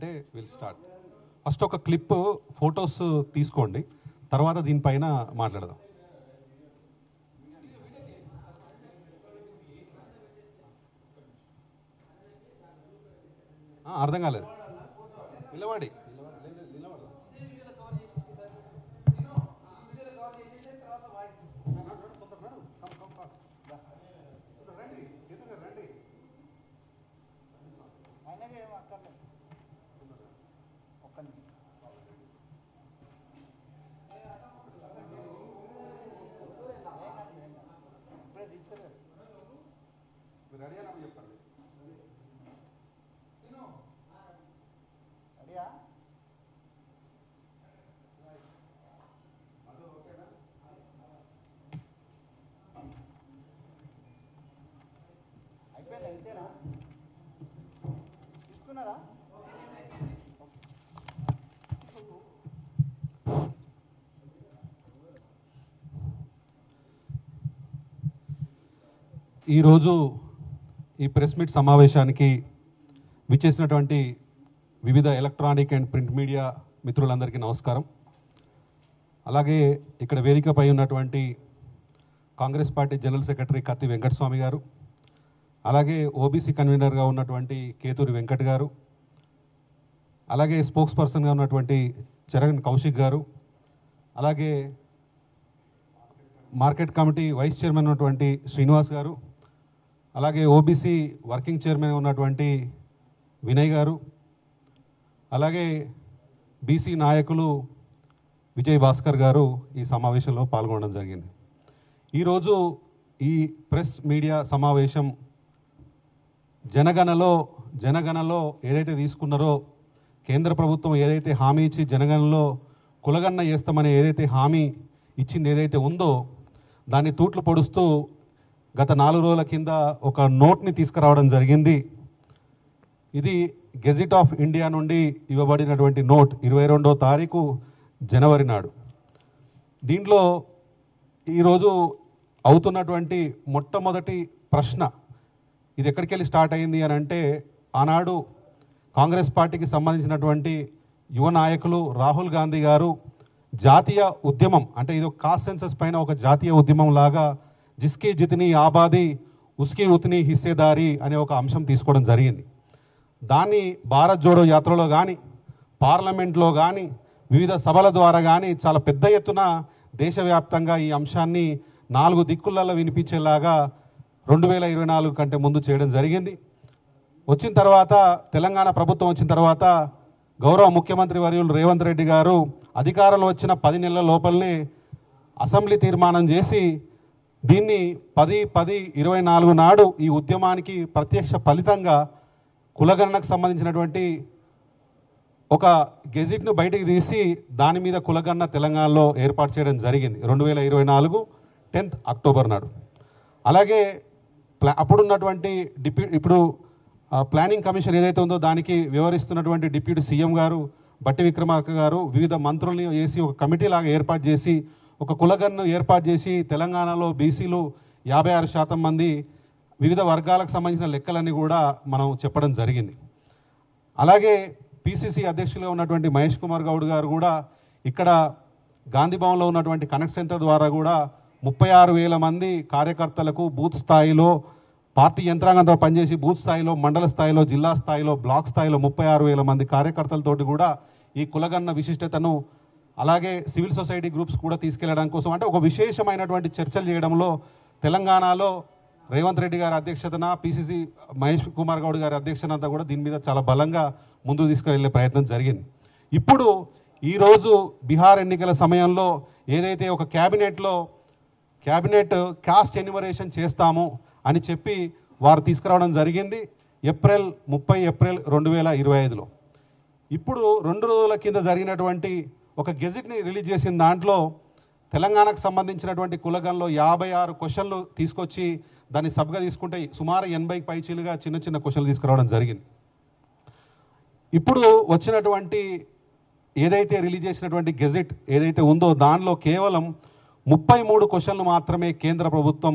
అంటే will start first ఒక clip photos తీసుకోండి. తర్వాత దీనిపైన మాట్లాడదాం. అర్థం కాలేదు. నిలబడి. అయిపోయింది? అయితేనా తీసుకున్నారా? ఈరోజు ఈ ప్రెస్ మీట్ సమావేశానికి విచ్చేసినటువంటి వివిధ ఎలక్ట్రానిక్ అండ్ ప్రింట్ మీడియా మిత్రులందరికీ నమస్కారం. అలాగే ఇక్కడ వేదికపై ఉన్నటువంటి కాంగ్రెస్ పార్టీ జనరల్ సెక్రటరీ కత్తి వెంకటస్వామి గారు అలాగే ఓబీసీ కన్వీనర్గా ఉన్నటువంటి కేతూరి వెంకట్ గారు అలాగే స్పోక్స్ పర్సన్గా ఉన్నటువంటి చరణ్ కౌశిక్ గారు అలాగే మార్కెట్ కమిటీ వైస్ చైర్మన్ ఉన్నటువంటి శ్రీనివాస్ గారు అలాగే ఓబీసీ వర్కింగ్ చైర్మన్ ఉన్నటువంటి వినయ్ గారు అలాగే బీసీ నాయకులు విజయ్ భాస్కర్ గారు ఈ సమావేశంలో పాల్గొనడం జరిగింది. ఈరోజు ఈ ప్రెస్ మీడియా సమావేశం జనగణలో జనగణలో ఏదైతే తీసుకున్నారో కేంద్ర ప్రభుత్వం ఏదైతే హామీ ఇచ్చి జనగణలో కులగన్న చేస్తామని ఏదైతే హామీ ఇచ్చింది ఏదైతే ఉందో దాన్ని తూట్లు పొడుస్తూ గత నాలుగు రోజుల కింద ఒక నోట్ని తీసుకురావడం జరిగింది. ఇది గెజిట్ ఆఫ్ ఇండియా నుండి ఇవ్వబడినటువంటి నోట్ ఇరవై రెండో తారీఖు జనవరి నాడు. దీంట్లో ఈరోజు అవుతున్నటువంటి మొట్టమొదటి ప్రశ్న ఇది ఎక్కడికి వెళ్ళి స్టార్ట్ అయింది అని అంటే ఆనాడు కాంగ్రెస్ పార్టీకి సంబంధించినటువంటి యువ నాయకులు రాహుల్ గాంధీ గారు జాతీయ ఉద్యమం అంటే ఇది ఒక కాస్ట్ సెన్సస్ పైన ఒక జాతీయ ఉద్యమం లాగా జిస్కి జితిని ఆబాది ఉస్కి ఉతిని హిస్సేదారి అనే ఒక అంశం తీసుకోవడం జరిగింది. దాన్ని భారత్ జోడో యాత్రలో కానీ పార్లమెంట్లో కానీ వివిధ సభల ద్వారా కానీ చాలా పెద్ద ఎత్తున దేశవ్యాప్తంగా ఈ అంశాన్ని నాలుగు దిక్కులలో వినిపించేలాగా రెండు వేల ఇరవై నాలుగు కంటే ముందు చేయడం జరిగింది. వచ్చిన తర్వాత తెలంగాణ ప్రభుత్వం వచ్చిన తర్వాత గౌరవ ముఖ్యమంత్రి వర్యులు రేవంత్ రెడ్డి గారు అధికారంలో వచ్చిన పది నెలల లోపలనే అసెంబ్లీ తీర్మానం చేసి దీన్ని పది పది ఇరవై నాలుగు నాడు ఈ ఉద్యమానికి ప్రత్యక్ష ఫలితంగా కులగణనకు సంబంధించినటువంటి ఒక గెజిట్ను బయటికి తీసి దాని మీద కులగన్న తెలంగాణలో ఏర్పాటు చేయడం జరిగింది. రెండు వేల ఇరవై నాలుగు టెన్త్ అక్టోబర్ నాడు. అలాగే ప్లా అప్పుడున్నటువంటి డిప్యూ ఇప్పుడు ప్లానింగ్ కమిషన్ ఏదైతే ఉందో దానికి వివరిస్తున్నటువంటి డిప్యూటీ సీఎం గారు బట్టి విక్రమార్క గారు వివిధ మంత్రుల్ని వేసి ఒక కమిటీ లాగా ఏర్పాటు చేసి ఒక కులగన్ను ఏర్పాటు చేసి తెలంగాణలో బీసీలు యాభై ఆరు శాతం మంది వివిధ వర్గాలకు సంబంధించిన లెక్కలన్నీ కూడా మనం చెప్పడం జరిగింది. అలాగే పిసిసి అధ్యక్షులుగా ఉన్నటువంటి మహేష్ కుమార్ గౌడ్ గారు కూడా ఇక్కడ గాంధీ భవన్లో ఉన్నటువంటి కనెక్ట్ సెంటర్ ద్వారా కూడా ముప్పై ఆరు వేల మంది కార్యకర్తలకు బూత్ స్థాయిలో పార్టీ యంత్రాంగంతో పనిచేసి బూత్ స్థాయిలో మండల స్థాయిలో జిల్లా స్థాయిలో బ్లాక్ స్థాయిలో ముప్పై ఆరు వేల మంది కార్యకర్తలతోటి కూడా ఈ కులగన్న విశిష్టతను అలాగే సివిల్ సొసైటీ గ్రూప్స్ కూడా తీసుకెళ్ళడం కోసం అంటే ఒక విశేషమైనటువంటి చర్చలు చేయడంలో తెలంగాణలో రేవంత్ రెడ్డి గారి అధ్యక్షతన పిసిసి మహేష్ కుమార్ గౌడ్ గారి అధ్యక్షతన అంతా కూడా దీని మీద చాలా బలంగా ముందుకు తీసుకువెళ్ళే ప్రయత్నం జరిగింది. ఇప్పుడు ఈరోజు బీహార్ ఎన్నికల సమయంలో ఏదైతే ఒక క్యాబినెట్లో క్యాబినెట్ కాస్ట్ ఎన్యుమరేషన్ చేస్తాము అని చెప్పి వారు తీసుకురావడం జరిగింది ఏప్రిల్ ముప్పై ఏప్రిల్ రెండు వేల ఇరవై ఐదులో. ఇప్పుడు రెండు రోజుల కింద జరిగినటువంటి ఒక గెజిట్ని రిలీజ్ చేసిన దాంట్లో తెలంగాణకు సంబంధించినటువంటి కులగంలో యాభై ఆరు క్వశ్చన్లు తీసుకొచ్చి దాన్ని సబ్గా తీసుకుంటే సుమారు ఎనభైకి పైచీలుగా చిన్న చిన్న క్వశ్చన్లు తీసుకురావడం జరిగింది. ఇప్పుడు వచ్చినటువంటి ఏదైతే రిలీజ్ చేసినటువంటి గెజెట్ ఏదైతే ఉందో దానిలో కేవలం ముప్పై మూడు క్వశ్చన్లు మాత్రమే కేంద్ర ప్రభుత్వం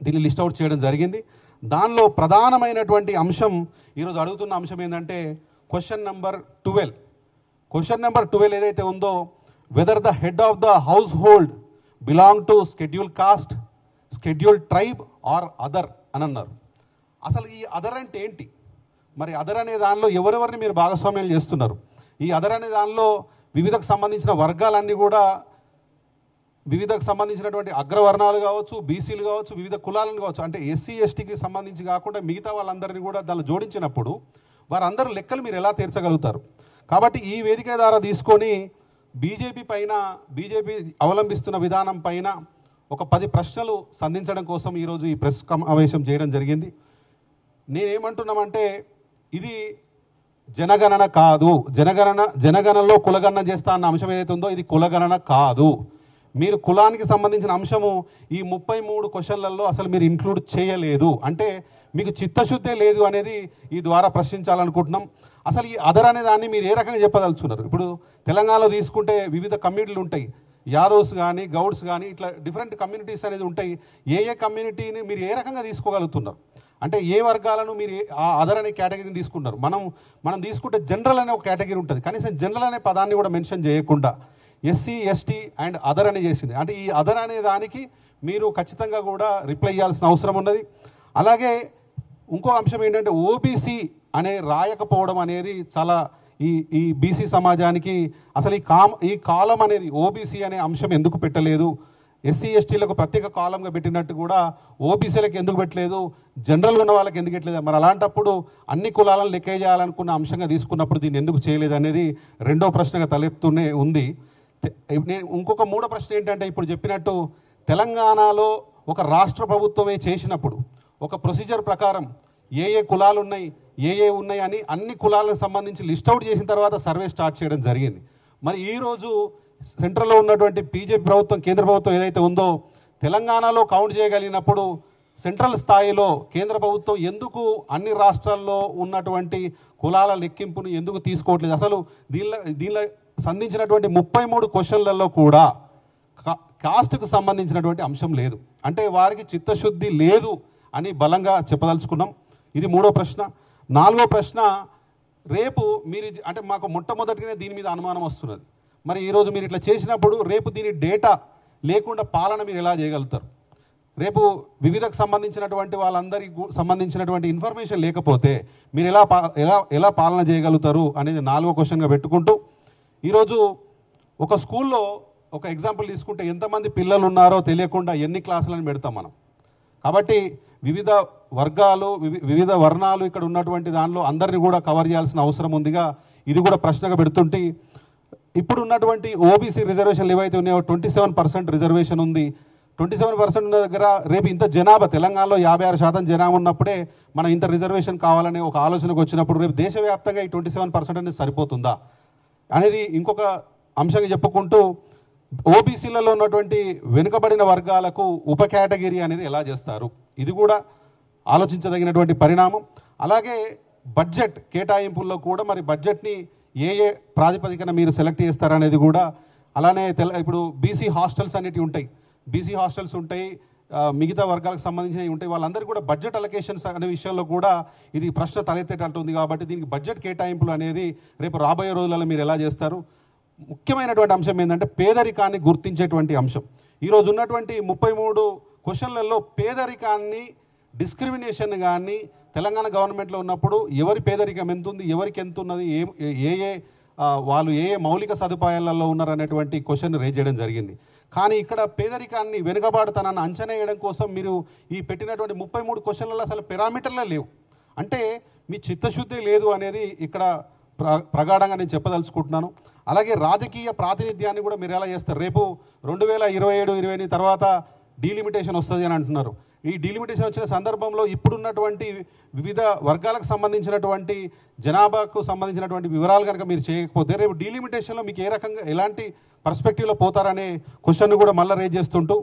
దీన్ని లిస్ట్ అవుట్ చేయడం జరిగింది. దానిలో ప్రధానమైనటువంటి అంశం ఈరోజు అడుగుతున్న అంశం ఏంటంటే question number twelve. Question number twelve ఏదైతే ఉందో whether the head of the household belong to schedule caste schedule tribe or other అని అన్నారు. అసలు ఈ అదర్ అంటే ఏంటి? మరి అదర్ అనే దానిలో ఎవరెవరిని మీరు భాగస్వామ్యాలు చేస్తున్నారు? ఈ అదర్ అనే దానిలో వివిధకు సంబంధించిన వర్గాలన్నీ కూడా వివిధకు సంబంధించినటువంటి అగ్రవర్ణాలు కావచ్చు బీసీలు కావచ్చు వివిధ కులాలను కావచ్చు అంటే ఎస్సీ ఎస్టీకి సంబంధించి కాకుండా మిగతా వాళ్ళందరినీ కూడా దానిలో జోడించినప్పుడు వారందరూ లెక్కలు మీరు ఎలా తీర్చగలుగుతారు? కాబట్టి ఈ వేదిక ద్వారా తీసుకొని బీజేపీ పైన బీజేపీ అవలంబిస్తున్న విధానం పైన ఒక పది ప్రశ్నలు సంధించడం కోసం ఈరోజు ఈ ప్రెస్ సమావేశం చేయడం జరిగింది. నేనేమంటున్నామంటే ఇది జనగణన కాదు. జనగణన జనగణనలో కులగణన చేస్తా అన్న అంశం ఏదైతే ఉందో ఇది కులగణన కాదు. మీరు కులానికి సంబంధించిన అంశము ఈ ముప్పై మూడు క్వశ్చన్లలో అసలు మీరు ఇంక్లూడ్ చేయలేదు. అంటే మీకు చిత్తశుద్ధే లేదు అనేది ఈ ద్వారా ప్రశ్నించాలనుకుంటున్నాం. అసలు ఈ అదర్ అనే దాన్ని మీరు ఏ రకంగా చెప్పదలుచున్నారు ఇప్పుడు తెలంగాణలో తీసుకుంటే వివిధ కమ్యూనిటీలు ఉంటాయి. యాదవ్స్ కానీ గౌడ్స్ కానీ ఇట్లా డిఫరెంట్ కమ్యూనిటీస్ అనేది ఉంటాయి. ఏ ఏ కమ్యూనిటీని మీరు ఏ రకంగా తీసుకోగలుగుతున్నారు? అంటే ఏ వర్గాలను మీరు ఆ అదర్ అనే కేటగిరీని తీసుకున్నారు? మనం మనం తీసుకుంటే జనరల్ అనే ఒక కేటగిరీ ఉంటుంది. కనీసం జనరల్ అనే పదాన్ని కూడా మెన్షన్ చేయకుండా ఎస్సీ ఎస్టీ అండ్ అదర్ అని చేసింది. అంటే ఈ అదర్ అనే దానికి మీరు ఖచ్చితంగా కూడా రిప్లై చేయాల్సిన అవసరం ఉన్నది. అలాగే ఇంకో అంశం ఏంటంటే ఓబీసీ అనే రాయకపోవడం అనేది చాలా ఈ ఈ బీసీ సమాజానికి అసలు ఈ కామ్ ఈ కాలం అనేది ఓబీసీ అనే అంశం ఎందుకు పెట్టలేదు? ఎస్సీ ఎస్టీలకు ప్రత్యేక కాలంగా పెట్టినట్టు కూడా ఓబీసీలకు ఎందుకు పెట్టలేదు? జనరల్ ఉన్న వాళ్ళకి ఎందుకు పెట్టలేదు? మరి అలాంటప్పుడు అన్ని కులాలను లెక్క చేయాలనుకున్న అంశంగా తీసుకున్నప్పుడు దీన్ని ఎందుకు చేయలేదు అనేది రెండో ప్రశ్నగా తలెత్తూనే ఉంది. నేను ఇంకొక మూడో ప్రశ్న ఏంటంటే ఇప్పుడు చెప్పినట్టు తెలంగాణలో ఒక రాష్ట్ర ప్రభుత్వమే చేసినప్పుడు ఒక ప్రొసీజర్ ప్రకారం ఏ ఏ కులాలు ఉన్నాయి ఏ ఏ ఉన్నాయి అని అన్ని కులాలకు సంబంధించి లిస్ట్ అవుట్ చేసిన తర్వాత సర్వే స్టార్ట్ చేయడం జరిగింది. మరి ఈరోజు సెంట్రల్లో ఉన్నటువంటి బీజేపీ ప్రభుత్వం కేంద్ర ప్రభుత్వం ఏదైతే ఉందో తెలంగాణలో కౌంట్ చేయగలిగినప్పుడు సెంట్రల్ స్థాయిలో కేంద్ర ప్రభుత్వం ఎందుకు అన్ని రాష్ట్రాల్లో ఉన్నటువంటి కులాల లెక్కింపును ఎందుకు తీసుకోవట్లేదు? అసలు దీనిలో దీనిలో సంధించినటువంటి ముప్పై మూడు క్వశ్చన్లలో కూడా కాస్ట్కు సంబంధించినటువంటి అంశం లేదు. అంటే వారికి చిత్తశుద్ధి లేదు. అని బలంగా చెప్పదలుచుకున్నాం. ఇది మూడో ప్రశ్న. నాలుగో ప్రశ్న రేపు మీరు ఇది- అంటే మాకు మొట్టమొదటిగానే దీని మీద అనుమానం వస్తున్నది. మరి ఈరోజు మీరు ఇట్లా చేసినప్పుడు రేపు దీని డేటా లేకుండా పాలన మీరు ఎలా చేయగలుగుతారు? రేపు వివిధకు సంబంధించినటువంటి వాళ్ళందరికీ సంబంధించినటువంటి ఇన్ఫర్మేషన్ లేకపోతే మీరు ఎలా పా ఎలా ఎలా పాలన చేయగలుగుతారు అనేది నాలుగో క్వశ్చన్గా పెట్టుకుంటూ ఈరోజు ఒక స్కూల్లో ఒక ఎగ్జాంపుల్ తీసుకుంటే ఎంతమంది పిల్లలు ఉన్నారో తెలియకుండా ఎన్ని క్లాసులను పెడతాం మనం. కాబట్టి వివిధ వర్గాలు వివి- వివిధ వర్ణాలు ఇక్కడ ఉన్నటువంటి దానిలో అందరిని కూడా కవర్ చేయాల్సిన అవసరం ఉందిగా. ఇది కూడా ప్రశ్నగా పెడుతుంటే ఇప్పుడు ఉన్నటువంటి ఓబీసీ రిజర్వేషన్లు ఏవైతే ఉన్నాయో ట్వంటీ సెవెన్ పర్సెంట్ రిజర్వేషన్ ఉంది. ట్వంటీ సెవెన్ పర్సెంట్ ఉన్న దగ్గర రేపు ఇంత జనాభా తెలంగాణలో యాభై ఆరు శాతం జనాభా ఉన్నప్పుడే మనం ఇంత రిజర్వేషన్ కావాలనే ఒక ఆలోచనకు వచ్చినప్పుడు రేపు దేశవ్యాప్తంగా ఈ ట్వంటీ సెవెన్ పర్సెంట్ అనేది సరిపోతుందా? అనేది ఇంకొక అంశంగా చెప్పుకుంటూ ఓబీసీలలో ఉన్నటువంటి వెనుకబడిన వర్గాలకు ఉప కేటగిరీ అనేది ఎలా చేస్తారు? ఇది కూడా ఆలోచించదగినటువంటి పరిణామం. అలాగే బడ్జెట్ కేటాయింపుల్లో కూడా మరి బడ్జెట్ని ఏ ఏ ప్రాతిపదికన మీరు సెలెక్ట్ చేస్తారనేది కూడా అలానే తెల ఇప్పుడు బీసీ హాస్టల్స్ అనేటివి ఉంటాయి. బీసీ హాస్టల్స్ ఉంటాయి మిగతా వర్గాలకు సంబంధించినవి ఉంటాయి. వాళ్ళందరికీ కూడా బడ్జెట్ అలొకేషన్స్ అనే విషయంలో కూడా ఇది ప్రశ్న తలెత్తేటట్టు ఉంది కాబట్టి దీనికి బడ్జెట్ కేటాయింపులు అనేది రేపు రాబోయే రోజులలో మీరు ఎలా చేస్తారు? ముఖ్యమైనటువంటి అంశం ఏంటంటే పేదరికాన్ని గుర్తించేటువంటి అంశం. ఈరోజు ఉన్నటువంటి ముప్పై మూడు క్వశ్చన్లలో పేదరికాన్ని డిస్క్రిమినేషన్ కానీ తెలంగాణ గవర్నమెంట్లో ఉన్నప్పుడు ఎవరి పేదరికం ఎంత ఉంది ఎవరికి ఎంత ఉన్నది ఏ ఏ ఏ వాళ్ళు ఏ ఏ మౌలిక సదుపాయాలలో ఉన్నారు అనేటువంటి క్వశ్చన్ రేజ్ చేయడం జరిగింది. కానీ ఇక్కడ పేదరికాన్ని వెనుకబాడుతానని అంచనా వేయడం కోసం మీరు ఈ పెట్టినటువంటి ముప్పై మూడు క్వశ్చన్లలో అసలు పెరామీటర్లే లేవు. అంటే మీ చిత్తశుద్ధి లేదు అనేది ఇక్కడ ప్ర ప్రగాఢంగా నేను చెప్పదలుచుకుంటున్నాను. అలాగే రాజకీయ ప్రాతినిధ్యాన్ని కూడా మీరు ఎలా చేస్తారు? రేపు రెండు వేల ఇరవై ఏడు ఇరవై ఎనిమిది తర్వాత డీలిమిటేషన్ వస్తుంది అని అంటున్నారు. ఈ డీలిమిటేషన్ వచ్చిన సందర్భంలో ఇప్పుడున్నటువంటి వివిధ వర్గాలకు సంబంధించినటువంటి జనాభాకు సంబంధించినటువంటి వివరాలు కనుక మీరు చేయకపోతే రేపు డీలిమిటేషన్లో మీకు ఏ రకంగా ఎలాంటి పర్స్పెక్టివ్లో పోతారనే క్వశ్చన్ కూడా మళ్ళీ రేజ్ చేస్తుంటూ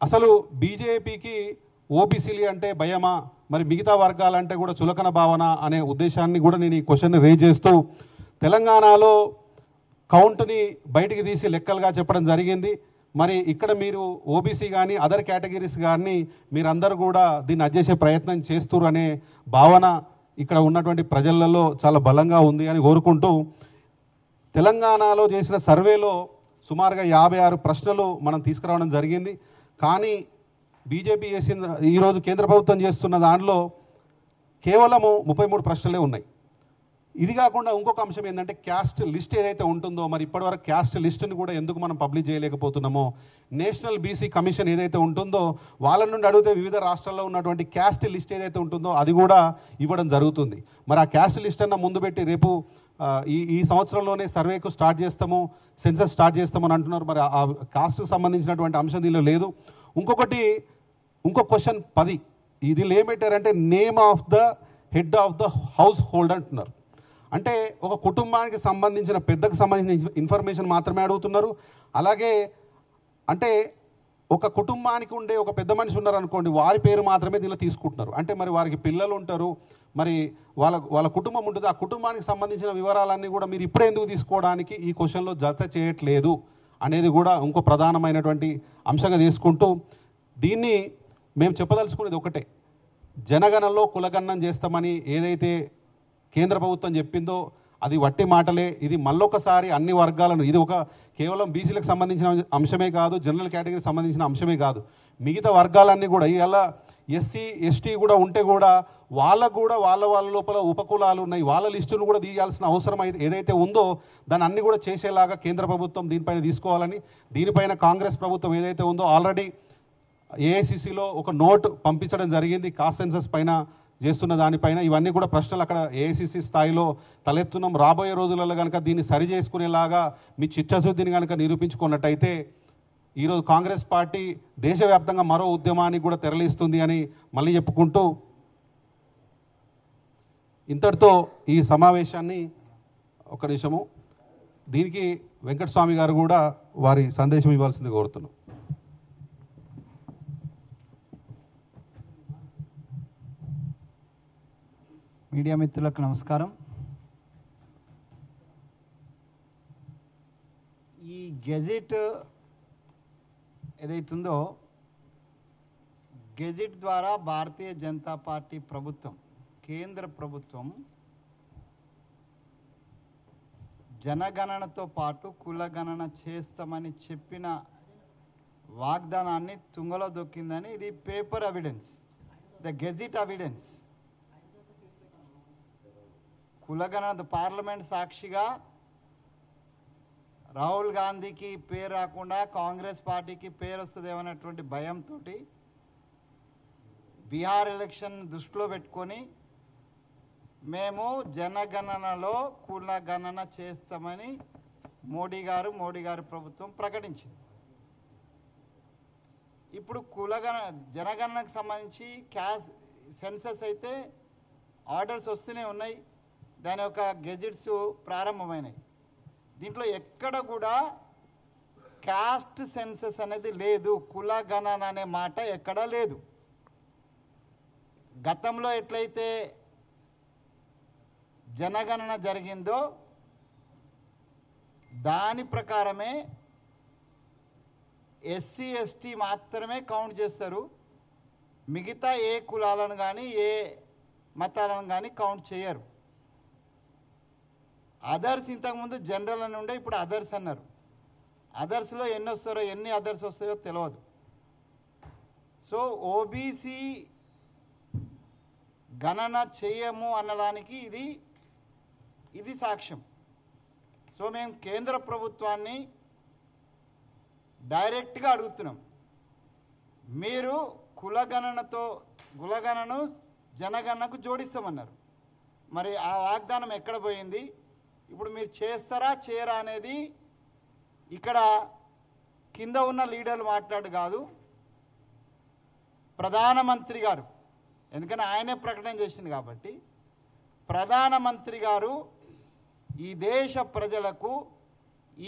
అసలు బీజేపీకి ఓబీసీలు అంటే భయమా? మరి మిగతా వర్గాలంటే కూడా చులకన భావన అనే ఉద్దేశాన్ని కూడా నేను ఈ క్వశ్చన్ రేజ్ చేస్తూ తెలంగాణలో కౌంట్ని బయటికి తీసి లెక్కలుగా చెప్పడం జరిగింది. మరి ఇక్కడ మీరు ఓబీసీ కానీ అదర్ కేటగిరీస్ కానీ మీరందరూ కూడా దీన్ని అధ్యసే ప్రయత్నం చేస్తున్నారు అనే భావన ఇక్కడ ఉన్నటువంటి ప్రజలలో చాలా బలంగా ఉంది అని కోరుకుంటూ తెలంగాణలో చేసిన సర్వేలో సుమారుగా యాభై ఆరు ప్రశ్నలు మనం తీసుకురావడం జరిగింది. కానీ బీజేపీ చేసిన ఈరోజు కేంద్ర ప్రభుత్వం చేస్తున్న దానిలో కేవలము ముప్పై మూడు ప్రశ్నలే ఉన్నాయి. ఇది కాకుండా ఇంకొక అంశం ఏంటంటే క్యాస్ట్ లిస్ట్ ఏదైతే ఉంటుందో మరి ఇప్పటివరకు క్యాస్ట్ లిస్ట్ని కూడా ఎందుకు మనం పబ్లిష్ చేయలేకపోతున్నామో నేషనల్ బీసీ కమిషన్ ఏదైతే ఉంటుందో వాళ్ళ నుండి అడిగితే వివిధ రాష్ట్రాల్లో ఉన్నటువంటి క్యాస్ట్ లిస్ట్ ఏదైతే ఉంటుందో అది కూడా ఇవ్వడం జరుగుతుంది. మరి ఆ క్యాస్ట్ లిస్ట్ అన్న ముందు పెట్టి రేపు ఈ ఈ సంవత్సరంలోనే సర్వేకు స్టార్ట్ చేస్తాము సెన్సస్ స్టార్ట్ చేస్తామని అంటున్నారు. మరి ఆ కాస్ట్కు సంబంధించినటువంటి అంశం దీనిలో లేదు. ఇంకొకటి ఇంకో క్వశ్చన్ పది. ఇది ఏం పెట్టారంటే name of the head of the household అంటున్నారు. అంటే ఒక కుటుంబానికి సంబంధించిన పెద్దకు సంబంధించిన ఇన్ఫర్మేషన్ మాత్రమే అడుగుతున్నారు. అలాగే అంటే ఒక కుటుంబానికి ఉండే ఒక పెద్ద మనిషి ఉన్నారు అనుకోండి వారి పేరు మాత్రమే దీనిలో తీసుకుంటున్నారు. అంటే మరి వారికి పిల్లలు ఉంటారు మరి వాళ్ళ వాళ్ళ కుటుంబం ఉంటుంది. ఆ కుటుంబానికి సంబంధించిన వివరాలన్నీ కూడా మీరు ఇప్పుడే ఎందుకు తీసుకోవడానికి ఈ క్వశ్చన్లో జత చేయట్లేదు అనేది కూడా ఇంకో ప్రధానమైనటువంటి అంశంగా తీసుకుంటూ దీన్ని మేము చెప్పదలుచుకునేది ఒకటే. జనగణనలో కులగణనం చేస్తామని ఏదైతే కేంద్ర ప్రభుత్వం చెప్పిందో అది వట్టి మాటలే. ఇది మళ్ళొకసారి అన్ని వర్గాలను ఇది ఒక కేవలం బీసీలకు సంబంధించిన అంశమే కాదు జనరల్ కేటగిరీకి సంబంధించిన అంశమే కాదు. మిగతా వర్గాలన్నీ కూడా ఇలా ఎస్సీ ఎస్టీ కూడా ఉంటే కూడా వాళ్ళకు కూడా వాళ్ళ వాళ్ళ లోపల ఉపకులాలు ఉన్నాయి. వాళ్ళ లిస్టును కూడా తీయాల్సిన అవసరం అయితే ఏదైతే ఉందో దాన్ని అన్ని కూడా చేసేలాగా కేంద్ర ప్రభుత్వం దీనిపైన తీసుకోవాలని దీనిపైన కాంగ్రెస్ ప్రభుత్వం ఏదైతే ఉందో ఆల్రెడీ ఏఐసిసిలో ఒక నోట్ పంపించడం జరిగింది. కాస్ట్ సెన్సస్ పైన చేస్తున్న దానిపైన ఇవన్నీ కూడా ప్రశ్నలు అక్కడ ఏఐసిసి స్థాయిలో తలెత్తున్నాం. రాబోయే రోజులలో కనుక దీన్ని సరి చేసుకునేలాగా మీ చిత్తశుద్ధిని కనుక నిరూపించుకున్నట్టయితే ఈరోజు కాంగ్రెస్ పార్టీ దేశవ్యాప్తంగా మరో ఉద్యమానికి కూడా తెరలిస్తుంది అని మళ్ళీ చెప్పుకుంటూ ఇంతటితో ఈ సమావేశాన్ని ఒక నిమిషము. దీనికి వెంకటస్వామి గారు కూడా వారి సందేశం ఇవ్వాల్సింది కోరుతున్నాం. మీడియా మిత్రులకు నమస్కారం. ఈ గెజిట్ ఏదైతుందో గెజిట్ ద్వారా భారతీయ జనతా పార్టీ ప్రభుత్వం కేంద్ర ప్రభుత్వం జనగణనతో పాటు కులగణన చేస్తామని చెప్పిన వాగ్దానాన్ని తుంగలో దొక్కిందని ఇది paper evidence the gazette evidence. కులగణన పార్లమెంట్ సాక్షిగా రాహుల్ గాంధీకి పేరు రాకుండా కాంగ్రెస్ పార్టీకి పేరు వస్తుందేమన్నటువంటి భయంతో బీహార్ ఎలక్షన్ దృష్టిలో పెట్టుకొని మేము జనగణనలో కులగణన చేస్తామని మోడీ గారు మోడీ గారి ప్రభుత్వం ప్రకటించింది. ఇప్పుడు కులగణ జనగణనకు సంబంధించి క్యాస్ సెన్సస్ అయితే ఆర్డర్స్ వస్తూనే ఉన్నాయి. దాని యొక్క గెజిట్స్ ప్రారంభమైనాయి. దీంట్లో ఎక్కడ కూడా క్యాస్ట్ సెన్సస్ అనేది లేదు. కుల గణన అనే మాట ఎక్కడా లేదు. గతంలో ఎట్లయితే జనగణన జరిగిందో దాని ప్రకారమే ఎస్సీ ఎస్టీ మాత్రమే కౌంట్ చేస్తారు. మిగతా ఏ కులాలను కానీ ఏ మతాలను కానీ కౌంట్ చేయరు. అదర్స్ ఇంతకుముందు జనరల్ అని ఉండే ఇప్పుడు అదర్స్ అన్నారు. అదర్స్లో ఎన్ని వస్తారో ఎన్ని అదర్స్ వస్తాయో తెలియదు సో ఓబీసీ గణన చేయము అన్నదానికి ఇది ఇది సాక్ష్యం. సో మేము కేంద్ర ప్రభుత్వాన్ని డైరెక్ట్గా అడుగుతున్నాం. మీరు కులగణనతో కులగణను జనగణనకు జోడిస్తామన్నారు. మరి ఆ వాగ్దానం ఎక్కడ పోయింది? ఇప్పుడు మీరు చేస్తారా చేయరా అనేది ఇక్కడ కింద ఉన్న లీడర్లు మాట్లాడు కాదు ప్రధానమంత్రి గారు. ఎందుకని ఆయనే ప్రకటన చేసింది కాబట్టి ప్రధానమంత్రి గారు ఈ దేశ ప్రజలకు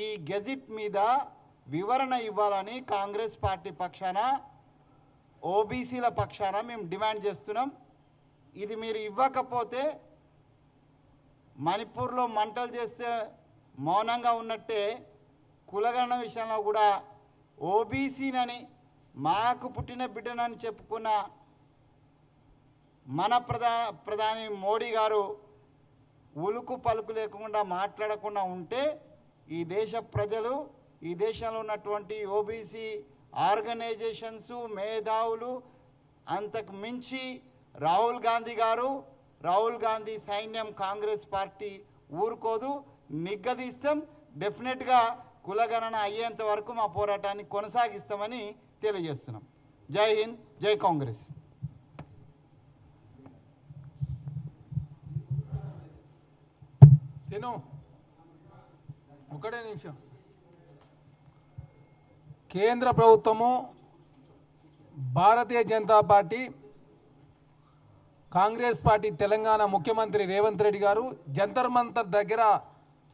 ఈ గెజిట్ మీద వివరణ ఇవ్వాలని కాంగ్రెస్ పార్టీ పక్షాన ఓబీసీల పక్షాన మేము డిమాండ్ చేస్తున్నాం. ఇది మీరు ఇవ్వకపోతే మణిపూర్లో మంటలు చేస్తే మౌనంగా ఉన్నట్టే కులగణ విషయంలో కూడా ఓబీసీనని మాకు పుట్టిన బిడ్డనని చెప్పుకున్న మన ప్రధా ప్రధాని మోడీ గారు ఉలుకు పలుకు లేకుండా మాట్లాడకుండా ఉంటే ఈ దేశ ప్రజలు ఈ దేశంలో ఉన్నటువంటి ఓబీసీ ఆర్గనైజేషన్స్ మేధావులు అంతకు మించి రాహుల్ గాంధీ గారు రాహుల్ గాంధీ సైన్యం కాంగ్రెస్ పార్టీ ఊరుకోదు నిగ్గదీస్తాం. డెఫినెట్గా కులగణన అయ్యేంత వరకు మా పోరాటాన్ని కొనసాగిస్తామని తెలియజేస్తున్నాం. జై హింద్ జై కాంగ్రెస్. శను ఒకటే నిమిషం. కేంద్ర ప్రభుత్వము భారతీయ జనతా పార్టీ కాంగ్రెస్ పార్టీ తెలంగాణ ముఖ్యమంత్రి రేవంత్ రెడ్డి గారు జంతర్ మంతర్ దగ్గర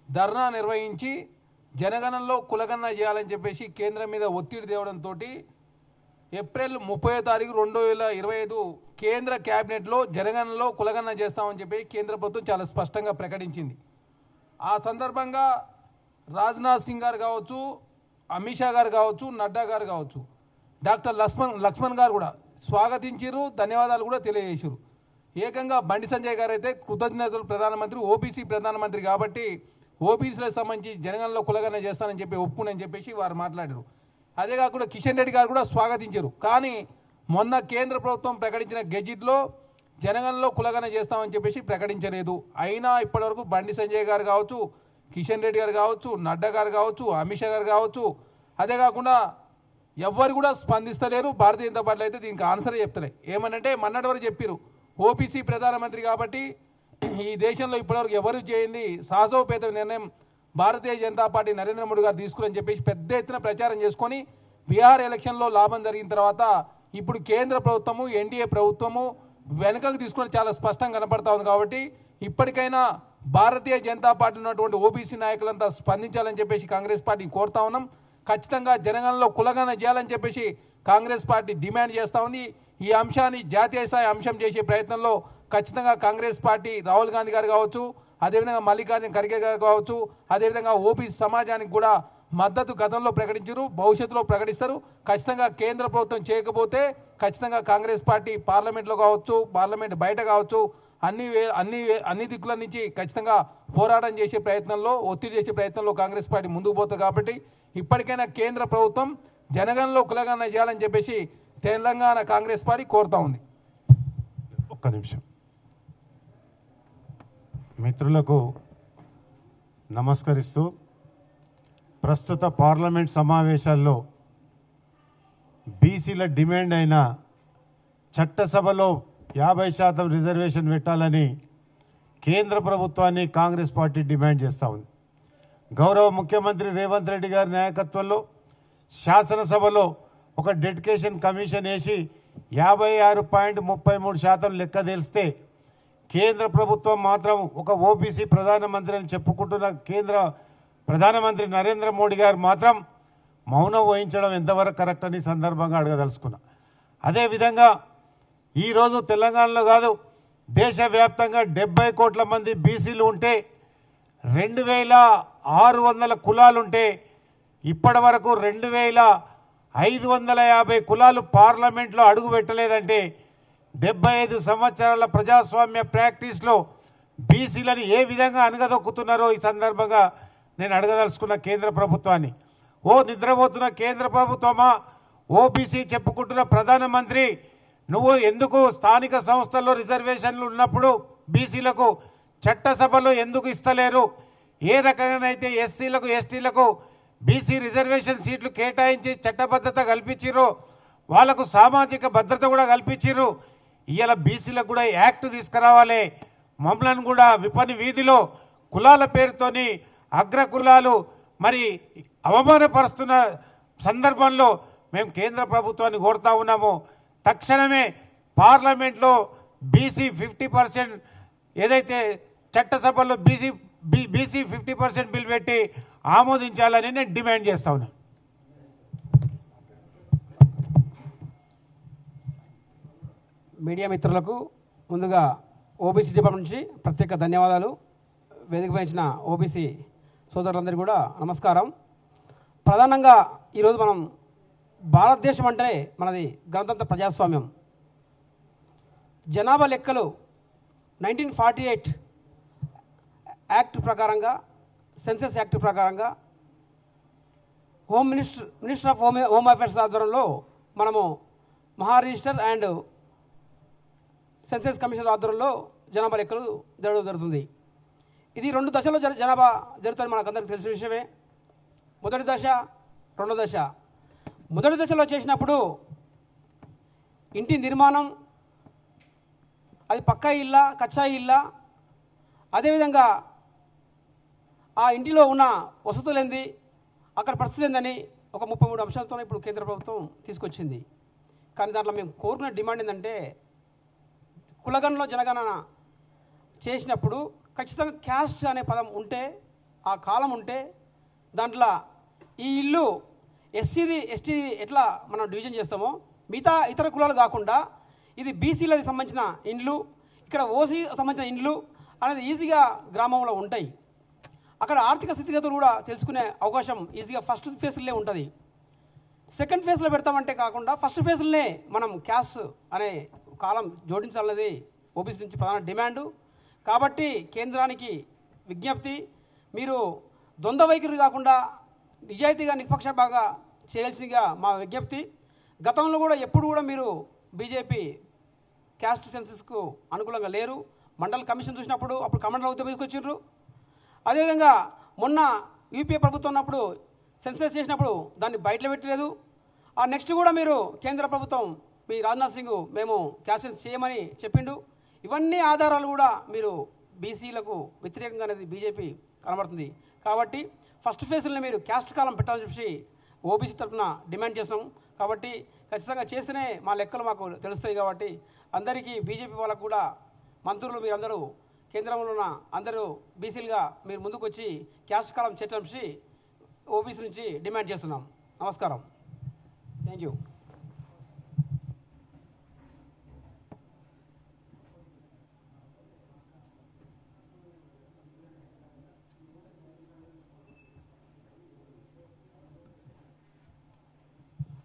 ధర్నా నిర్వహించి జనగణనలో కులగణన చేయాలని చెప్పేసి కేంద్రం మీద ఒత్తిడి తేవడంతో ఏప్రిల్ ముప్పై తారీఖు రెండు వేల ఇరవై ఐదు కేంద్ర క్యాబినెట్లో జనగణనలో కులగణన చేస్తామని చెప్పి కేంద్ర ప్రభుత్వం చాలా స్పష్టంగా ప్రకటించింది. ఆ సందర్భంగా రాజ్నాథ్ సింగ్ గారు కావచ్చు అమిత్ షా గారు కావచ్చు నడ్డా గారు కావచ్చు డాక్టర్ లక్ష్మణ్ లక్ష్మణ్ గారు కూడా స్వాగతించారు ధన్యవాదాలు కూడా తెలియజేశారు ఏకంగా బండి సంజయ్ గారు అయితే కృతజ్ఞతలు ప్రధానమంత్రి ఓబీసీ ప్రధానమంత్రి కాబట్టి ఓబీసీలకు సంబంధించి జనగణలో కులగన చేస్తానని చెప్పి ఒప్పుకుని చెప్పేసి వారు మాట్లాడారు. అదే కాకుండా కిషన్ రెడ్డి గారు కూడా స్వాగతించారు. కానీ మొన్న కేంద్ర ప్రభుత్వం ప్రకటించిన గెజిట్లో జనగణలో కులగన చేస్తామని చెప్పేసి ప్రకటించలేదు. అయినా ఇప్పటివరకు బండి సంజయ్ గారు కావచ్చు కిషన్ రెడ్డి గారు కావచ్చు నడ్డా గారు కావచ్చు అమిత్ షా గారు కావచ్చు అదే కాకుండా ఎవ్వరు కూడా స్పందిస్తలేరు. భారతీయ జనతా పార్టీ అయితే దీనికి ఆన్సర్ చెప్తలే ఏమనంటే మన్నటి వరకు చెప్పారు ఓపీసీ ప్రధానమంత్రి కాబట్టి ఈ దేశంలో ఇప్పటివరకు ఎవరు చేయింది సాహసోపేత నిర్ణయం భారతీయ జనతా పార్టీ నరేంద్ర మోడీ గారు తీసుకురని చెప్పేసి పెద్ద ఎత్తున ప్రచారం చేసుకొని బీహార్ ఎలక్షన్లో లాభం జరిగిన తర్వాత ఇప్పుడు కేంద్ర ప్రభుత్వము ఎన్డీఏ ప్రభుత్వము వెనుకకు తీసుకుని చాలా స్పష్టంగా కనపడతా ఉంది కాబట్టి ఇప్పటికైనా భారతీయ జనతా పార్టీ ఉన్నటువంటి ఓబీసీ నాయకులంతా స్పందించాలని చెప్పేసి కాంగ్రెస్ పార్టీ కోరుతా ఉన్నాం. ఖచ్చితంగా జనగణలో కులగణ చేయాలని చెప్పేసి కాంగ్రెస్ పార్టీ డిమాండ్ చేస్తూ ఉంది. ఈ అంశాన్ని జాతీయ స్థాయి అంశం చేసే ప్రయత్నంలో ఖచ్చితంగా కాంగ్రెస్ పార్టీ రాహుల్ గాంధీ గారు కావచ్చు అదేవిధంగా మల్లికార్జున ఖర్గే గారు కావచ్చు అదేవిధంగా ఓపీ సమాజానికి కూడా మద్దతు గతంలో ప్రకటించరు భవిష్యత్తులో ప్రకటిస్తారు. ఖచ్చితంగా కేంద్ర ప్రభుత్వం చేయకపోతే ఖచ్చితంగా కాంగ్రెస్ పార్టీ పార్లమెంట్లో కావచ్చు పార్లమెంట్ బయట కావచ్చు అన్ని అన్ని అన్ని దిక్కుల నుంచి ఖచ్చితంగా పోరాటం చేసే ప్రయత్నంలో ఒత్తిడి చేసే ప్రయత్నంలో కాంగ్రెస్ పార్టీ ముందుకు పోతుంది కాబట్టి ఇప్పటికైనా కేంద్ర ప్రభుత్వం జనగణలో కులగణన చేయాలని చెప్పేసి తెలంగాణ కాంగ్రెస్ పార్టీ కోరుతా ఉంది. ఒక్క నిమిషం. మిత్రులకు నమస్కరిస్తూ ప్రస్తుత పార్లమెంట్ సమావేశాల్లో బీసీల డిమాండ్ అయిన చట్టసభలో యాభై శాతం రిజర్వేషన్ పెట్టాలని కేంద్ర ప్రభుత్వాన్ని కాంగ్రెస్ పార్టీ డిమాండ్ చేస్తూ ఉంది. గౌరవ ముఖ్యమంత్రి రేవంత్ రెడ్డి గారి నాయకత్వంలో శాసనసభలో ఒక డెడికేషన్ కమిషన్ వేసి యాభై ఆరు పాయింట్ ముప్పై మూడు శాతం లెక్క తెలిస్తే కేంద్ర ప్రభుత్వం మాత్రం ఒక ఓబీసీ ప్రధానమంత్రి అని చెప్పుకుంటున్న కేంద్ర ప్రధానమంత్రి నరేంద్ర మోడీ గారు మాత్రం మౌనం వహించడం ఎంతవరకు కరెక్ట్ అని సందర్భంగా అడగదలుచుకున్నా. అదేవిధంగా ఈరోజు తెలంగాణలో కాదు దేశవ్యాప్తంగా డెబ్బై కోట్ల మంది బీసీలు ఉంటే రెండు వేల ఆరు వందల కులాలుంటే ఇప్పటి వరకు రెండు వేల ఐదు వందల యాభై కులాలు పార్లమెంట్లో అడుగు పెట్టలేదంటే డెబ్బై ఐదు సంవత్సరాల ప్రజాస్వామ్య ప్రాక్టీస్లో బీసీలను ఏ విధంగా అనగదొక్కుతున్నారో ఈ సందర్భంగా నేను అడగదలుచుకున్న కేంద్ర ప్రభుత్వాన్ని. ఓ నిద్రపోతున్న కేంద్ర ప్రభుత్వమా? ఓబీసీ చెప్పుకుంటున్న ప్రధానమంత్రి నువ్వు ఎందుకు స్థానిక సంస్థల్లో రిజర్వేషన్లు ఉన్నప్పుడు బీసీలకు చట్టసభలో ఎందుకు ఇస్తలేరు? ఏ రకంగానైతే ఎస్సీలకు ఎస్టీలకు బీసీ రిజర్వేషన్ సీట్లు కేటాయించి చట్టబద్ధత కల్పించారు వాళ్ళకు సామాజిక భద్రత కూడా కల్పించిర్రు. ఇవాళ బీసీలకు కూడా యాక్ట్ తీసుకురావాలి. మమ్మలను కూడా విపణి వీధిలో కులాల పేరుతోని అగ్ర కులాలు మరి అవమానపరుస్తున్న సందర్భంలో మేము కేంద్ర ప్రభుత్వాన్ని కోరుతా ఉన్నాము. తక్షణమే పార్లమెంట్లో బీసీ ఫిఫ్టీ పర్సెంట్ ఏదైతే చట్టసభలో BC BC fifty percent bill పెట్టి ఆమోదించాలని నేను డిమాండ్ చేస్తా ఉన్నా. మీడియా మిత్రులకు ముందుగా ఓబీసీ డిపార్ట్మెంట్ నుంచి ప్రత్యేక ధన్యవాదాలు. వేదిక పెంచిన ఓబీసీ సోదరులందరికీ కూడా నమస్కారం. ప్రధానంగా ఈరోజు మనం భారతదేశం అంటే మనది గణతంత్ర ప్రజాస్వామ్యం. జనాభా లెక్కలు నైన్టీన్ ఫార్టీ ఎయిట్ యాక్ట్ ప్రకారంగా సెన్సెస్ యాక్ట్ ప్రకారంగా home minister minister of home home affairs ఆధ్వర్యంలో మనము మహా రిజిస్టర్ అండ్ సెన్సెస్ కమిషన్ ఆధ్వర్యంలో జనాభా లెక్కలు జరగడం జరుగుతుంది. ఇది రెండు దశలో జర జనాభా జరుగుతుంది మనకు తెలిసిన విషయమే. మొదటి దశ రెండో దశ. మొదటి దశలో చేసినప్పుడు ఇంటి నిర్మాణం అది పక్కా ఇల్లా కచ్చా ఇల్లా అదేవిధంగా ఆ ఇంటిలో ఉన్న వసతులు ఏంది? అక్కడ పరిస్థితి ఏందని ఒక ముప్పై మూడు అంశాలతో ఇప్పుడు కేంద్ర ప్రభుత్వం తీసుకొచ్చింది. కానీ దాంట్లో మేము కోరుకునే డిమాండ్ ఏంటంటే కులగణలో జనగణన చేసినప్పుడు ఖచ్చితంగా క్యాస్ట్ అనే పదం ఉంటే ఆ కాలం ఉంటే దాంట్లో ఈ ఇల్లు ఎస్సీది ఎస్టీ ఎట్లా మనం డివిజన్ చేస్తామో మిగతా ఇతర కులాలు కాకుండా ఇది బీసీలకు సంబంధించిన ఇండ్లు ఇక్కడ ఓసీ సంబంధించిన ఇండ్లు అనేది ఈజీగా గ్రామంలో ఉంటాయి. అక్కడ ఆర్థిక స్థితిగతులు కూడా తెలుసుకునే అవకాశం ఈజీగా ఫస్ట్ ఫేజ్లే ఉంటుంది. సెకండ్ ఫేజ్లో పెడతామంటే కాకుండా ఫస్ట్ ఫేజ్లోనే మనం క్యాష్ అనే కాలం జోడించాలన్నది ఓబీసీ నుంచి ప్రధాన డిమాండు. కాబట్టి కేంద్రానికి విజ్ఞప్తి మీరు ద్వంద్వ వైఖరి కాకుండా నిజాయితీగా నిష్పక్షపాగా చేయాల్సిందిగా మా విజ్ఞప్తి. గతంలో కూడా ఎప్పుడు కూడా మీరు బీజేపీ క్యాస్ట్ సెన్సెస్కు అనుకూలంగా లేరు. మండల కమిషన్ చూసినప్పుడు అప్పుడు కమండల ఉద్యమం తీసుకొచ్చిండ్రు. అదేవిధంగా మొన్న యూపీఏ ప్రభుత్వం ఉన్నప్పుడు సెన్సెస్ చేసినప్పుడు దాన్ని బయటలో పెట్టలేదు. ఆ నెక్స్ట్ కూడా మీరు కేంద్ర ప్రభుత్వం మీ రాజ్నాథ్ సింగ్ మేము క్యాన్సిల్ చేయమని చెప్పిండు. ఇవన్నీ ఆధారాలు కూడా మీరు బీసీలకు వ్యతిరేకంగా అనేది బీజేపీ కనబడుతుంది. కాబట్టి ఫస్ట్ ఫేజ్లో మీరు క్యాస్ట్ కాలం పెట్టాలని చెప్పి ఓబీసీ తరఫున డిమాండ్ చేస్తాం కాబట్టి ఖచ్చితంగా చేస్తేనే మా లెక్కలు మాకు తెలుస్తాయి కాబట్టి అందరికీ బీజేపీ వాళ్ళకు కూడా మంత్రులు మీరందరూ కేంద్రంలో ఉన్న అందరూ బీసీలుగా మీరు ముందుకు వచ్చి క్యాస్ట్ కాలం చర్చించి ఓబీసీ నుంచి డిమాండ్ చేస్తున్నాం. నమస్కారం. థ్యాంక్ యూ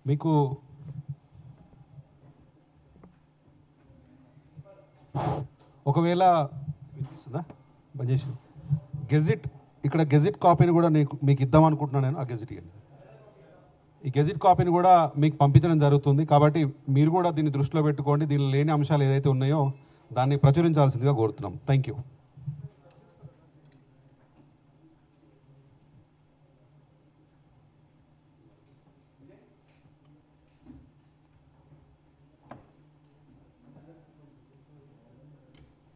మీకు ఒకవేళ చేసి గెజిట్ ఇక్కడ గెజిట్ కాపీని కూడా నీకు మీకు ఇద్దాం అనుకుంటున్నాను నేను ఆ గెజిట్ ఇవ్వండి ఈ గెజిట్ కాపీని కూడా మీకు పంపించడం జరుగుతుంది కాబట్టి మీరు కూడా దీన్ని దృష్టిలో పెట్టుకోండి దీనిలో లేని అంశాలు ఏదైతే ఉన్నాయో దాన్ని ప్రచురించాల్సిందిగా కోరుతున్నాం. Thank you